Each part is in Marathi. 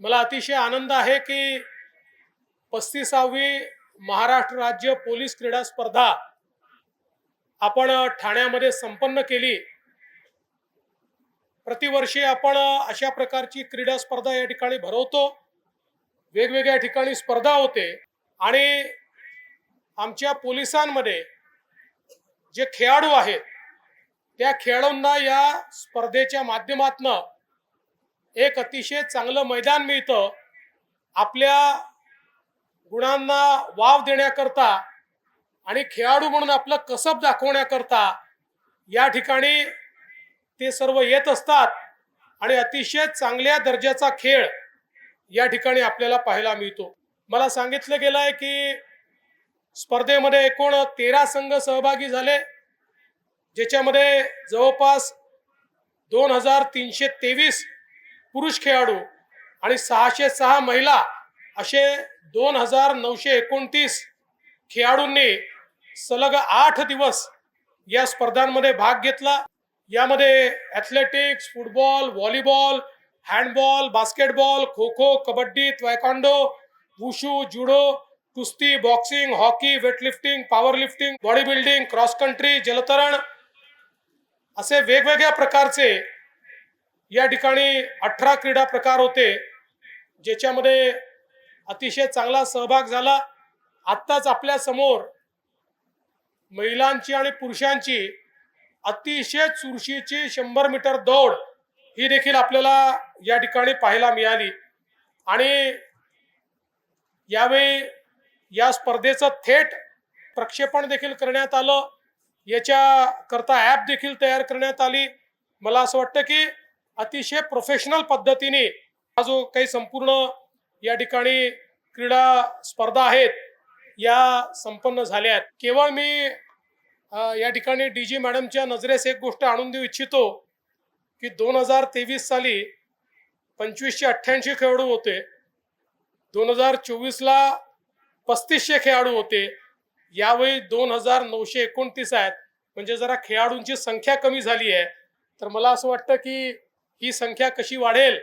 मला अतिशय आनंद आहे की पस्तीसावी महाराष्ट्र राज्य पोलीस क्रीडा स्पर्धा आपण ठाण्यामध्ये संपन्न केली. प्रतिवर्षी आपण अशा प्रकारची क्रीडा स्पर्धा या ठिकाणी भरवतो. वेगवेगळ्या ठिकाणी स्पर्धा होते आणि आमच्या पोलिसांमध्ये जे खेळाडू आहेत त्या खेळाडूंना या स्पर्धेच्या माध्यमातनं एक अतिशय चांगलं मैदान मिळतं. आपल्या गुणांना वाव देण्याकरता आणि खेळाडू म्हणून आपलं कसब दाखवण्याकरता या ठिकाणी ते सर्व येत असतात आणि अतिशय चांगल्या दर्जाचा खेळ या ठिकाणी आपल्याला पाहायला मिळतो. मला सांगितलं गेलं आहे की स्पर्धेमध्ये एकूण तेरा संघ सहभागी झाले ज्याच्यामध्ये जवळपास दोन हजार तीनशे तेवीस पुरुष खेळाडू आणि सहाशे सहा महिला असे दोन हजार नऊशे एकोणतीस खेळाडूंनी सलग आठ दिवस या स्पर्धांमध्ये भाग घेतला. यामध्ये athletics football volleyball handball basketball kho kho kabaddi taekwondo wushu judo कुस्ती boxing hockey weightlifting power lifting body building cross country जलतरण असे वेगवेगळ्या प्रकारचे या ठिकाणी अठरा क्रीडा प्रकार होते ज्याच्यामध्ये अतिशय चांगला सहभाग झाला. आत्ताच आपल्यासमोर महिलांची आणि पुरुषांची अतिशय चुरशीची शंभर मीटर दौड ही देखील आपल्याला या ठिकाणी पाहायला मिळाली. आणि यावेळी या स्पर्धेचं थेट प्रक्षेपण देखील करण्यात आलं. याच्या करता ॲप देखील तयार करण्यात आली. मला असं वाटतं की अतिशय प्रोफेशनल पद्धतीने हा जो काही संपूर्ण या ठिकाणी क्रीडा स्पर्धा आहेत या संपन्न झाल्या आहेत. केवळ मी या ठिकाणी डी जी मॅडमच्या नजरेस एक गोष्ट आणून देऊ इच्छितो की दोन हजार तेवीस साली पंचवीसशे अठ्ठ्याऐंशी खेळाडू होते दोन हजार चोवीसला पस्तीसशे खेळाडू होते यावेळी दोन हजार नऊशे एकोणतीस आहेत. म्हणजे जरा खेळाडूंची संख्या कमी झाली आहे. तर मला असं वाटतं की ही संख्या कशी वाढेल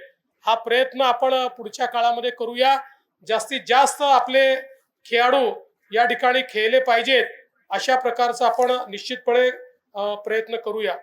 हा प्रयत्न आपण पुढच्या काळामध्ये करूया. जास्तीत जास्त आपले खेळाडू या ठिकाणी खेळले पाहिजेत अशा प्रकारचा आपण निश्चितपणे प्रयत्न करूया.